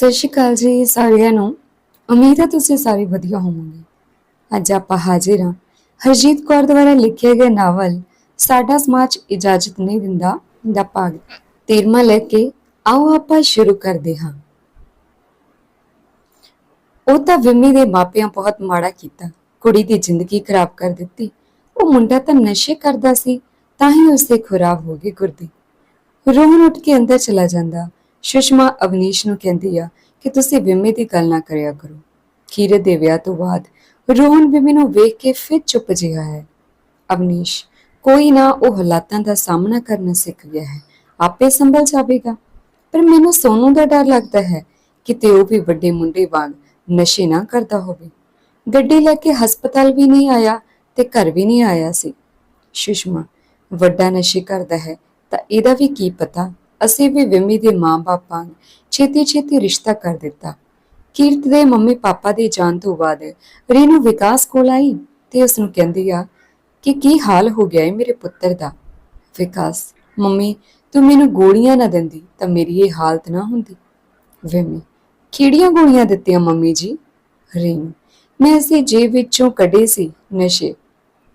ਸਤਿ ਸ਼੍ਰੀ ਅਕਾਲ ਜੀ ਸਾਰਿਆਂ ਨੂੰ। ਉਮੀਦ ਹੈ ਤੁਸੀਂ ਸਾਰੇ ਵਧੀਆ ਹੋਵੋਗੇ। ਅੱਜ ਆਪਾਂ ਹਾਜ਼ਰ ਹਾਂ ਹਰਜੀਤ ਕੌਰ ਦੁਆਰਾ ਲਿਖੇ ਗਏ ਨਾਵਲ ਸਾਡਾ ਸਮਾਜ ਇਜਾਜ਼ਤ ਨਹੀਂ ਦਿੰਦਾ ਦਾ ਭਾਗ 13ਵਾਂ ਲੈ ਕੇ ਆਓ ਆਪਾਂ ਸ਼ੁਰੂ ਕਰਦੇ ਹਾਂ। ਉਹ ਤਾਂ ਵਿੰਮੀ ਦੇ ਮਾਪਿਆਂ ਬਹੁਤ ਮਾੜਾ ਕੀਤਾ। ਕੁੜੀ ਦੀ ਜ਼ਿੰਦਗੀ ਖਰਾਬ ਕਰ ਦਿੱਤੀ। ਉਹ ਮੁੰਡਾ ਤਾਂ ਨਸ਼ੇ ਕਰਦਾ ਸੀ, ਤਾਂ ਹੀ ਉਸਦੇ ਖਰਾਬ ਹੋ ਗਈ ਗੁਰਦੀ। ਰੋਹਨ ਉੱਠ ਕੇ ਅੰਦਰ ਚਲਾ ਜਾਂਦਾ। ਸੁਸ਼ਮਾ ਅਵਨੀਸ਼ ਨੂੰ ਕਹਿੰਦੀ ਆ ਕਿ ਤੁਸੀਂ ਵਿਮੇ ਦੀ ਗੱਲ ਨਾ ਕਰਿਆ ਕਰੋ। ਖੀਰੇ ਦੇ ਵਿਆਹ ਤੋਂ ਬਾਅਦ ਰੋਹਨ ਵਿਮੇ ਨੂੰ ਵੇਖ ਕੇ ਫਿਰ ਚੁੱਪ ਜਿਹਾ ਹੈ। ਅਵਨੀਸ਼, ਕੋਈ ਨਾ ਉਹ ਹਾਲਾਤਾਂ ਦਾ ਸਾਹਮਣਾ ਕਰਨਾ ਸਿੱਖ ਗਿਆ ਹੈ। ਆਪੇ ਸੰਭਲ ਜਾਵੇਗਾ। ਪਰ ਮੈਨੂੰ ਸੋਨੂ ਦਾ ਡਰ ਲੱਗਦਾ ਹੈ ਕਿਤੇ ਉਹ ਵੀ ਵੱਡੇ ਮੁੰਡੇ ਵਾਂਗ ਨਸ਼ੇ ਨਾ ਕਰਦਾ ਹੋਵੇ। ਗੱਡੀ ਲੈ ਕੇ ਹਸਪਤਾਲ ਵੀ ਨਹੀਂ ਆਇਆ ਤੇ ਘਰ ਵੀ ਨਹੀਂ ਆਇਆ ਸੀ। ਸੁਸ਼ਮਾ, ਵੱਡਾ ਨਸ਼ੇ ਕਰਦਾ ਹੈ ਤਾਂ ਇਹਦਾ ਵੀ ਕੀ ਪਤਾ? ਅਸੀਂ ਵੀ ਵਿਮੀ ਦੇ ਮਾਂ-ਬਾਪ ਵਾਂਗ ਛੇਤੀ ਛੇਤੀ ਰਿਸ਼ਤਾ ਕਰ ਦਿੱਤਾ। ਕੀਰਤ ਦੇ ਮੰਮੀ ਪਾਪਾ ਦੇ ਜਾਣ ਤੋਂ ਬਾਅਦ ਰੀਨੂ ਵਿਕਾਸ ਕੋਲ ਆਈ ਤੇ ਉਸ ਨੂੰ ਕਹਿੰਦੀ ਆ ਕਿ ਕੀ ਹਾਲ ਹੋ ਗਿਆ ਹੈ ਮੇਰੇ ਪੁੱਤਰ ਦਾ? ਵਿਕਾਸ, ਮੰਮੀ, ਤੂੰ ਮੈਨੂੰ ਗੋਲੀਆਂ ਨਾ ਦਿੰਦੀ ਤਾਂ ਮੇਰੀ ਇਹ ਹਾਲਤ ਨਾ ਹੁੰਦੀ। ਵਿਮੀ, ਕਿਹੜੀਆਂ ਗੋਲੀਆਂ ਦਿੱਤੀਆਂ ਮੰਮੀ ਜੀ? ਰੀਨੂ, ਮੈਂ ਇਸੇ ਜੇਬ ਵਿੱਚੋਂ ਕੱਢੇ ਸੀ ਨਸ਼ੇ।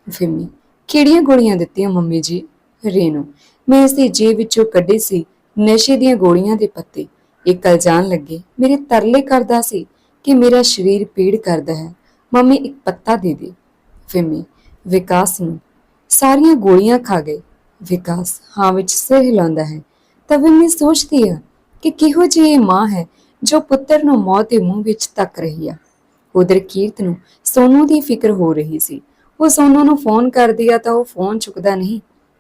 ਵਿਮੀ, ਕਿਹੜੀਆਂ ਗੋਲੀਆਂ ਦਿੱਤੀਆਂ ਮੰਮੀ ਜੀ? ਰੇਨੂ, ਮੈਂ ਇਸੇ ਜੇਬ ਵਿੱਚੋਂ ਕੱਢੇ ਸੀ ਨਸ਼ੇ ਦੀਆਂ ਗੋਲੀਆਂ ਦੇ ਪੱਤੇ। ਇਹ ਕਲ ਜਾਣ ਲੱਗੇ, ਮੇਰੇ ਤਰਲੇ ਕਰਦਾ ਸੀ ਕਿ ਮੇਰਾ ਸਰੀਰ ਪੀੜ ਕਰਦਾ ਹੈ। ਮੰਮੀ ਇੱਕ ਪੱਤਾ ਦੇ ਦੇ। ਵਿਮੀ ਵਿਕਾਸ ਨੂੰ। ਸਾਰੀਆਂ ਗੋਲੀਆਂ ਖਾ ਗਏ। ਵਿਕਾਸ, ਹਾਂ ਵਿੱਚ ਸਿਰ ਹਿਲਾਉਂਦਾ ਹੈ। ਤਾਂ ਵਿਮੀ ਸੋਚਦੀ ਹੈ ਕਿ ਕਿਹੋ ਜਿਹੀ ਇਹ ਮਾਂ ਹੈ ਜੋ ਪੁੱਤਰ ਨੂੰ ਮੌਤ ਦੇ ਮੂੰਹ ਵਿੱਚ ਤੱਕ ਰਹੀ ਆ। ਉਧਰ ਕੀਰਤ ਨੂੰ ਸੋਨੂ ਦੀ ਫਿਕਰ ਹੋ ਰਹੀ ਸੀ। ਉਹ ਸੋਨੂ ਨੂੰ ਫੋਨ ਕਰਦੀ ਆ ਤਾਂ ਉਹ ਫੋਨ ਚੁੱਕਦਾ ਨਹੀਂ।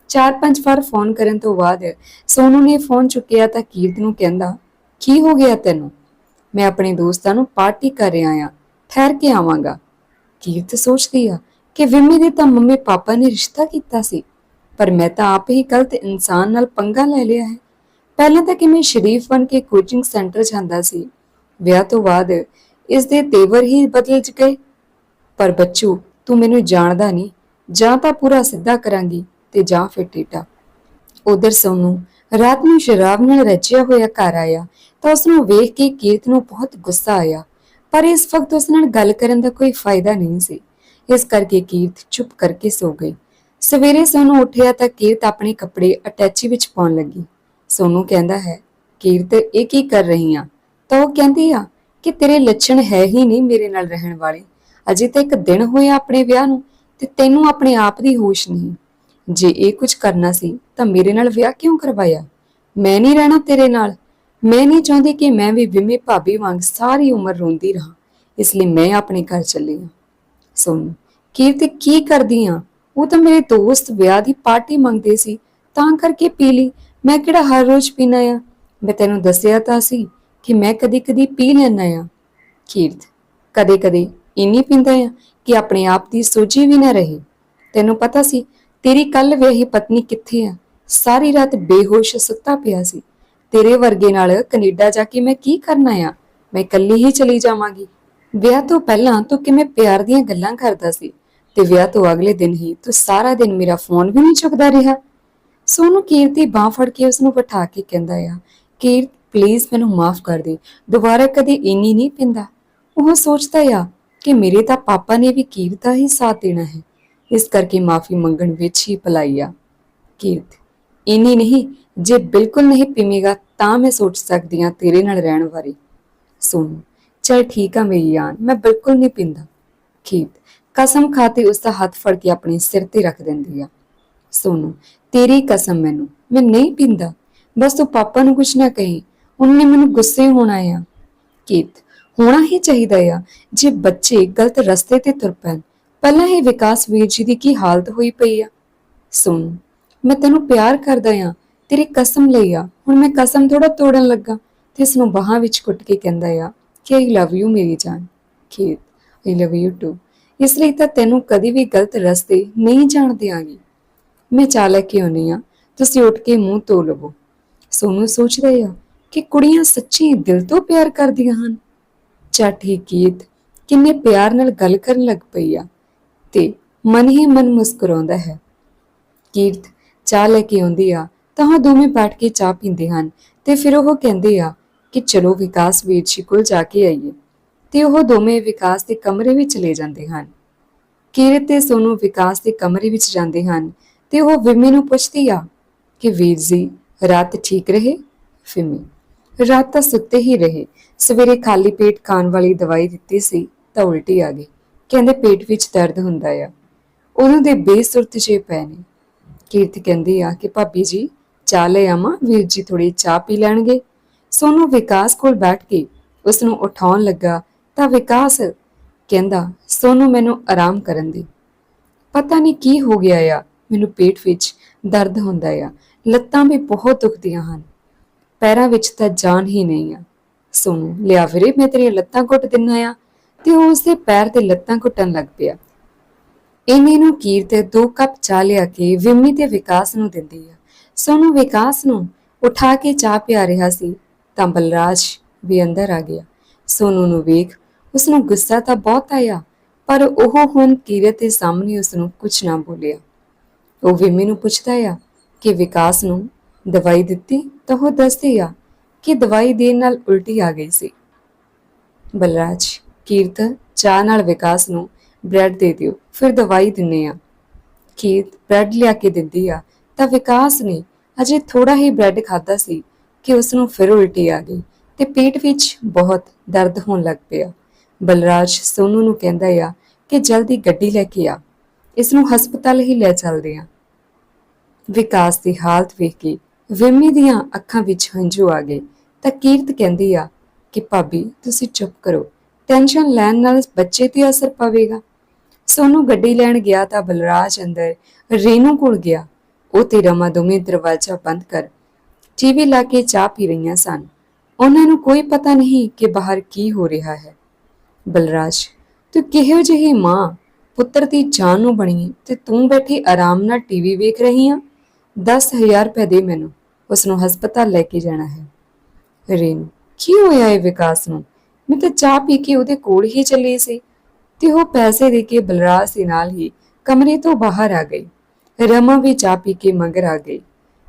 ਚਾਰ ਪੰਜ ਵਾਰ ਫੋਨ ਕਰਨ ਤੋਂ ਬਾਅਦ ਸੋਨੂ ਨੇ ਫੋਨ ਚੁੱਕਿਆ ਤਾਂ ਕੀਰਤ ਨੂੰ ਕਹਿੰਦਾ, ਕੀ ਹੋ ਗਿਆ ਤੈਨੂੰ? ਮੈਂ ਆਪਣੇ ਦੋਸਤਾਂ ਨੂੰ ਪਾਰਟੀ ਕਰ ਰਿਹਾ ਆ ਠਹਿਰ ਕੇ ਆਵਾਂਗਾ। ਕੀਰਤ ਸੋਚਦੀ ਆ ਕਿ ਵਿਮੀ ਦੇ ਤਾਂ ਮੰਮੀ ਪਾਪਾ ਨੇ ਰਿਸ਼ਤਾ ਕੀਤਾ ਸੀ, ਪਰ ਮੈਂ ਤਾਂ ਆਪ ਹੀ ਗਲਤ ਇਨਸਾਨ ਨਾਲ ਪੰਗਾ ਲੈ ਲਿਆ ਹੈ। ਪਹਿਲਾਂ ਤਾਂ ਕਿ ਮੈਂ ਸ਼ਰੀਫ ਬਣ ਕੇ ਕੋਚਿੰਗ ਸੈਂਟਰ ਜਾਂਦਾ ਸੀ, ਵਿਆਹ ਤੋਂ ਬਾਅਦ ਇਸ ਦੇ ਤੇਵਰ ਹੀ ਬਦਲ ਗਏ। ਪਰ ਬੱਚੂ, ਤੂੰ ਮੈਨੂੰ ਜਾਣਦਾ ਨਹੀਂ, ਜਾਂ ਤਾਂ ਪੂਰਾ ਸਿੱਧਾ ਕਰਾਂਗੀ ਤੇ ਜਾਂ ਫਿਰ ਟੇਟਾ ਉਧਰ ਸੋਨੂੰ ਰਾਤ ਨੂੰ ਸ਼ਰਾਬ ਨਾਲ ਰਚਿਆ ਹੋਇਆ ਘਰ ਆਇਆ ਤਾਂ ਉਸ ਨੂੰ ਵੇਖ ਕੇ ਕੀਰਤ ਨੂੰ ਬਹੁਤ ਗੁੱਸਾ ਆਇਆ। ਪਰ ਇਸ ਵਕਤ ਉਸ ਨਾਲ ਗੱਲ ਕਰਨ ਦਾ ਕੋਈ ਫਾਇਦਾ ਨਹੀਂ ਸੀ। ਇਸ ਕਰਕੇ ਕੀਰਤ ਚੁੱਪ ਕਰਕੇ ਸੋ ਗਈ। ਸਵੇਰੇ ਸੋਨੂੰ ਉੱਠਿਆ ਤਾਂ ਕੀਰਤ ਆਪਣੇ ਕੱਪੜੇ ਅਟੈਚੀ ਵਿੱਚ ਪਾਉਣ ਲੱਗੀ। ਸੋਨੂੰ ਕਹਿੰਦਾ ਹੈ, ਕੀਰਤ, ਇਹ ਕੀ ਕਰ ਰਹੀ ਆ? ਤਾਂ ਉਹ ਕਹਿੰਦੀ ਆ ਕਿ ਤੇਰੇ ਲੱਛਣ ਹੈ ਹੀ ਨਹੀਂ ਮੇਰੇ ਨਾਲ ਰਹਿਣ ਵਾਲੇ। ਅਜੇ ਤਾਂ ਇੱਕ ਦਿਨ ਹੋਇਆ ਆਪਣੇ ਵਿਆਹ ਨੂੰ ਤੇ ਤੈਨੂੰ ਆਪਣੇ ਆਪ ਦੀ ਹੋਸ਼ ਨਹੀਂ। ਜੇ ਇਹ ਕੁਝ ਕਰਨਾ ਸੀ ਤਾਂ ਮੇਰੇ ਨਾਲ ਵਿਆਹ ਕਿਉਂ ਕਰਵਾਇਆ? ਮੈਂ ਨਹੀਂ ਰਹਿਣਾ ਤੇਰੇ ਨਾਲ। ਮੈਂ ਨਹੀਂ ਚਾਹੁੰਦੀ ਕਿ ਮੈਂ ਵੀ ਵਿਮੇ ਭਾਬੀ ਵਾਂਗ ਸਾਰੀ ਉਮਰ ਰੋਂਦੀ ਰਹਾ। ਇਸ ਲਈ ਮੈਂ ਆਪਣੇ ਘਰ ਚੱਲੀ ਹਾਂ ਸੁਣ ਕੀਰਤ ਕੀ ਕਰਦੀ ਆ? ਉਹ ਤਾਂ ਮੇਰੇ ਦੋਸਤ ਵਿਆਹ ਦੀ ਪਾਰਟੀ ਮੰਗਦੇ ਸੀ, ਤਾਂ ਕਰਕੇ ਪੀ ਲਈ। ਮੈਂ ਕਿਹੜਾ ਹਰ ਰੋਜ਼ ਪੀਣਾ ਆ? ਮੈਂ ਤੈਨੂੰ ਦੱਸਿਆ ਤਾਂ ਸੀ ਕਿ ਮੈਂ ਕਦੀ-ਕਦੀ ਪੀ ਲੈਣਾ ਆ। ਕੀਰਤ ਕਦੇ-ਕਦੇ ਇੰਨੀ ਪੀਂਦਾ ਆ ਕਿ ਆਪਣੇ ਆਪ ਦੀ ਸੋਝੀ ਵੀ ਨਾ ਰਹੇ। ਤੈਨੂੰ ਪਤਾ ਸੀ ਤੇਰੀ ਕੱਲ ਵਿਆਹੀ ਪਤਨੀ ਕਿੱਥੇ ਆ? ਸਾਰੀ ਰਾਤ ਬੇਹੋਸ਼ ਸੁੱਤਾ ਪਿਆ ਸੀ। ਤੇਰੇ ਵਰਗੇ ਨਾਲ ਕੈਨੇਡਾ ਜਾ ਕੇ ਮੈਂ ਕੀ ਕਰਨਾ ਆ ਮੈਂ ਇਕੱਲੀ ਹੀ ਚਲੀ ਜਾਵਾਂਗੀ। ਵਿਆਹ ਤੋਂ ਪਹਿਲਾਂ ਤੂੰ ਕਿਵੇਂ ਪਿਆਰ ਦੀਆਂ ਗੱਲਾਂ ਕਰਦਾ ਸੀ? ਤੇ ਵਿਆਹ ਤੋਂ ਅਗਲੇ ਦਿਨ ਹੀ ਤੂੰ ਸਾਰਾ ਦਿਨ ਮੇਰਾ ਫੋਨ ਵੀ ਨਹੀਂ ਚੁੱਕਦਾ ਰਿਹਾ। ਸੋਨੂੰ ਕੀਰਤੀ ਬਾਹ ਫੜ ਕੇ ਉਸ ਨੂੰ ਬਿਠਾ ਕੇ ਕਹਿੰਦਾ ਆ ਕੀਰਤ ਪਲੀਜ਼ ਮੈਨੂੰ ਮਾਫ ਕਰ ਦੇ। ਦੁਬਾਰਾ ਕਦੇ ਇੰਨੀ ਨਹੀਂ ਪਿੰਦਾ। ਉਹ ਸੋਚਦਾ ਆ ਕਿ ਮੇਰੇ ਤਾਂ ਪਾਪਾ ਨੇ ਵੀ ਕੀਰਤ ਦਾ ਹੀ ਸਾਥ ਦੇਣਾ ਹੈ। ਇਸ ਕਰਕੇ ਮਾਫੀ ਮੰਗਣ ਵਿੱਚ ਹੀ ਭਲਾਈ ਆ। ਕੀਰਤ, ਇੰਨੀ ਨਹੀਂ, ਜੇ ਬਿਲਕੁਲ ਨਹੀਂ ਪੀਵੇਂਗਾ ਤਾਂ ਮੈਂ ਸੋਚ ਸਕਦੀ ਹਾਂ ਤੇਰੇ ਨਾਲ ਰਹਿਣ ਬਾਰੇ। ਸੁਣ, ਚਲ ਠੀਕ ਆ ਮੇਰੀ ਜਾਨ ਮੈਂ ਬਿਲਕੁਲ ਨਹੀਂ ਪੀਂਦਾ। ਕੀਰਤ, ਕਸਮ ਖਾਤੇ ਉਸ ਦਾ ਹੱਥ ਫੜ ਕੇ ਆਪਣੇ ਸਿਰ ਤੇ ਰੱਖ ਦਿੰਦੀ ਆ। ਸੋਨੂ ਤੇਰੀ ਕਸਮ ਮੈਨੂੰ, ਮੈਂ ਨਹੀਂ ਪੀਂਦਾ। ਬਸ ਤੂੰ ਪਾਪਾ ਨੂੰ ਕੁਝ ਨਾ ਕਹੀਂ, ਉਹਨੇ ਮੈਨੂੰ ਗੁੱਸੇ ਹੋਣਾ ਆ। ਕੀਤ ਹੋਣਾ ਹੀ ਚਾਹੀਦਾ ਆ, ਜੇ ਬੱਚੇ ਗਲਤ ਰਸਤੇ ਤੇ ਤੁਰ ਪੈਣ ਪਹਿਲਾਂ ਹੀ ਵਿਕਾਸ ਵੀਰ ਜੀ ਦੀ ਕੀ ਹਾਲਤ ਹੋਈ ਪਈ ਆ? ਸੁਣ, ਮੈਂ ਤੈਨੂੰ ਪਿਆਰ ਕਰਦਾ ਆ, ਤੇਰੀ ਕਸਮ ਲਈ ਆ। ਹੁਣ ਮੈਂ ਕਸਮ ਥੋੜਾ ਤੋੜਨ ਲੱਗਾ, ਤੇ ਇਸ ਨੂੰ ਬਾਹਾਂ ਵਿੱਚ ਕੁੱਟ ਕੇ ਕਹਿੰਦਾ ਆ ਕਿ ਆਈ ਲਵ ਯੂ ਮੇਰੀ ਜਾਨ। ਖੇਤ ਆਈ ਲਵ ਯੂ ਟੂ ਇਸ ਲਈ ਤਾਂ ਤੈਨੂੰ ਕਦੀ ਵੀ ਗਲਤ ਰਸਤੇ ਨਹੀਂ ਜਾਣ ਦਿਆਂਗੀ। ਮੈਂ ਚਾਹ ਲੈ ਕੇ ਆਉਣੀ ਆ, ਤੁਸੀਂ ਉੱਠ ਕੇ ਮੂੰਹ ਧੋ ਲਵੋ। ਸੋਨੂੰ ਸੋਚਦਾ ਆ ਕਿ ਕੁੜੀਆਂ ਸੱਚੀ ਦਿਲ ਤੋਂ ਪਿਆਰ ਕਰਦੀਆਂ ਹਨ। ਚੱਟ ਹੀ ਗੀਤ ਕਿੰਨੇ ਪਿਆਰ ਨਾਲ ਗੱਲ ਕਰਨ ਲੱਗ ਪਈ ਆ। ਤੇ ਮਨ ਹੀ ਮਨ ਮੁਸਕਰਾਉਂਦਾ ਹੈ। ਕੀਰਤ ਚਾਹ ਲੈ ਕੇ ਆਉਂਦੀ ਆ, ਤਾਂ ਉਹ ਦੋਵੇਂ ਬੈਠ ਕੇ ਚਾਹ ਪੀਂਦੇ ਹਨ ਤੇ ਫਿਰ ਉਹ ਕਹਿੰਦੇ ਆ ਕਿ ਚਲੋ ਵਿਕਾਸ ਵੀਰ ਜੀ ਕੋਲ ਜਾ ਕੇ ਆਈਏ। ਤੇ ਉਹ ਦੋਵੇਂ ਵਿਕਾਸ ਦੇ ਕਮਰੇ ਵਿੱਚ ਚਲੇ ਜਾਂਦੇ ਹਨ। ਕੀਰਤ ਤੇ ਸੋਨੂ ਵਿਕਾਸ ਦੇ ਕਮਰੇ ਵਿੱਚ ਜਾਂਦੇ ਹਨ ਤੇ ਉਹ ਵਿਮੀ ਨੂੰ ਪੁੱਛਦੀ ਆ ਕਿ ਵੀਰ ਜੀ, ਰਾਤ ਠੀਕ ਰਹੇ? ਵਿਮੀ, ਰਾਤ ਤਾਂ ਸੁੱਤੇ ਹੀ ਰਹੇ। ਸਵੇਰੇ ਖਾਲੀ ਪੇਟ ਖਾਣ ਵਾਲੀ ਦਵਾਈ ਦਿੱਤੀ ਸੀ ਤਾਂ ਉਲਟੀ ਆ ਗਈ। ਕਹਿੰਦੇ ਪੇਟ ਵਿੱਚ ਦਰਦ ਹੁੰਦਾ ਆ। ਉਹਨਾਂ ਦੇ ਬੇਸੁਰਤ ਜੇ ਪੈ ਨੇ। ਕੀਰਤ ਕਹਿੰਦੀ ਆ ਕਿ ਭਾਬੀ ਜੀ, ਚਾਹ ਲੈ ਆਵਾਂ, ਵੀਰ ਜੀ ਥੋੜੀ ਚਾਹ ਪੀ ਲੈਣਗੇ। ਸੋਨੂੰ ਵਿਕਾਸ ਕੋਲ ਬੈਠ ਕੇ ਉਸ ਨੂੰ ਉਠਾਉਣ ਲੱਗਾ ਤਾਂ ਵਿਕਾਸ ਕਹਿੰਦਾ, ਸੋਨੂੰ ਮੈਨੂੰ ਆਰਾਮ ਕਰਨ ਦੇ। ਪਤਾ ਨਹੀਂ ਕੀ ਹੋ ਗਿਆ ਆ, ਮੈਨੂੰ ਪੇਟ ਵਿੱਚ ਦਰਦ ਹੁੰਦਾ ਆ। ਲੱਤਾਂ ਵੀ ਬਹੁਤ ਦੁਖਦੀਆਂ ਹਨ। ਪੈਰਾਂ ਵਿੱਚ ਤਾਂ ਜਾਨ ਹੀ ਨਹੀਂ ਆ। ਸੋਨੂੰ, ਲਿਆ ਵੀਰੇ, ਮੈਂ ਤੇਰੀਆਂ ਲੱਤਾਂ ਘੁੱਟ ਦਿੰਨਾ ਆ। ਤੇ ਉਹ ਉਸਦੇ ਪੈਰ ਤੇ ਲੱਤਾਂ ਘੁੱਟਣ ਲੱਗ ਪਿਆ। ਇੰਨੇ ਨੂੰ ਕੀਰਤ ਦੋ ਕੱਪ ਚਾਹ ਲਿਆ ਕੇ ਵਿਮੀ ਤੇ ਵਿਕਾਸ ਨੂੰ ਦਿੰਦੀ ਆ। ਸੋਨੂੰ ਵਿਕਾਸ ਨੂੰ ਉਠਾ ਕੇ ਚਾਹ ਪਿਆ ਰਿਹਾ ਸੀ, ਤਾਂ ਬਲਰਾਜ ਵੀ ਅੰਦਰ ਆ ਗਿਆ। ਸੋਨੂੰ ਨੂੰ ਵੇਖ ਉਸ ਨੂੰ ਗੁੱਸਾ ਤਾਂ ਬਹੁਤ ਆਇਆ, ਪਰ ਉਹ ਹੁਣ ਕੀਰਤ ਦੇ ਸਾਹਮਣੇ ਉਸ ਨੂੰ ਕੁਝ ਨਾ ਬੋਲਿਆ। ਉਹ ਵਿਮੀ ਨੂੰ ਪੁੱਛਦਾ ਆ ਕਿ ਵਿਕਾਸ ਨੂੰ ਦਵਾਈ ਦਿੱਤੀ? ਤਾਂ ਉਹ ਦੱਸਦੀ ਆ ਕਿ ਦਵਾਈ ਦੇਣ ਨਾਲ ਉਲਟੀ ਆ ਗਈ ਸੀ। ਬਲਰਾਜ ਕੀਰਤ ਚਾਹ ਨਾਲ ਵਿਕਾਸ ਨੂੰ ਬ੍ਰੈਡ ਦੇ ਦਿਓ, ਫਿਰ ਦਵਾਈ ਦਿੰਨੇ ਆ। ਕੀਰਤ ਬ੍ਰੈਡ ਲਿਆ ਕੇ ਦਿੰਦੀ ਆ, ਤਾਂ ਵਿਕਾਸ ਨੇ ਅਜੇ ਥੋੜਾ ਹੀ ਬ੍ਰੈਡ ਖਾਦਾ ਸੀ ਕਿ ਉਸ ਨੂੰ ਫਿਰ ਉਲਟੀ ਆ ਗਈ ਤੇ ਪੇਟ ਵਿੱਚ ਬਹੁਤ ਦਰਦ ਹੋਣ ਲੱਗ ਪਿਆ। ਬਲਰਾਜ ਸੋਨੂ ਨੂੰ ਕਹਿੰਦਾ ਆ ਕਿ ਜਲਦੀ ਗੱਡੀ ਲੈ ਕੇ ਆ। ਇਸ ਨੂੰ ਹਸਪਤਾਲ ਹੀ ਲੈ ਚੱਲਦੇ ਆ। ਵਿਕਾਸ ਦੀ ਹਾਲਤ ਵੇਖ ਕੇ ਵਿਮੀ ਦੀਆਂ ਅੱਖਾਂ ਵਿੱਚ ਹੰਝੂ ਆ ਗਏ, ਤਾਂ ਕੀਰਤ ਕਹਿੰਦੀ ਆ ਕਿ ਭਾਬੀ, ਤੁਸੀਂ ਚੁੱਪ ਕਰੋ। ਟੈਨਸ਼ਨ ਲੈਣ ਨਾਲ ਬੱਚੇ ਤੇ ਅਸਰ ਪਵੇਗਾ। ਸੋਨੂੰ ਗੱਡੀ ਲੈਣ ਗਿਆ ਤਾਂ ਬਲਰਾਜ ਅੰਦਰ, ਰੇਨੂ ਕੋਲ ਗਿਆ। ਉਹ ਤੇ ਰਮਾ ਦੋਵੇਂ ਦਰਵਾਜ਼ਾ ਬੰਦ ਕਰ, ਟੀਵੀ ਲਾ ਕੇ ਚਾਹ ਪੀ ਰਹੀਆਂ ਸਨ। ਉਹਨਾਂ ਨੂੰ ਕੋਈ ਪਤਾ ਨਹੀਂ ਕਿ ਬਾਹਰ ਕੀ ਹੋ ਰਿਹਾ ਹੈ। ਬਲਰਾਜ, ਤੂੰ ਕਿਹੋ ਜਿਹੀ ਮਾਂ? ਪੁੱਤਰ ਦੀ ਜਾਨ ਨੂੰ ਬਣੀ ਤੇ ਤੂੰ ਬੈਠੀ ਆਰਾਮ ਨਾਲ ਟੀਵੀ ਵੇਖ ਰਹੀ ਆ? 10000 ਰੁਪਏ ਦੇ ਮੈਨੂੰ ਉਸ ਨੂੰ ਹਸਪਤਾਲ ਲੈ ਕੇ ਜਾਣਾ ਹੈ। ਰੇਨੂ, ਕੀ ਹੋਇਆ ਹੈ ਵਿਕਾਸ ਨੂੰ? ਮੈਂ ਤਾਂ ਚਾਹ ਪੀ ਕੇ ਉਹਦੇ ਕੋਲ ਹੀ ਚੱਲੀ ਸੀ ਤੇ ਉਹ ਪੈਸੇ ਦੇ ਕੇ ਬਲਰਾਜ ਦੇ ਨਾਲ ਹੀ ਕਮਰੇ ਤੋਂ ਬਾਹਰ ਆ ਗਈ। ਰਮਾ ਵੀ ਚਾਹ ਪੀ ਕੇ ਮਗਰ ਆ ਗਈ।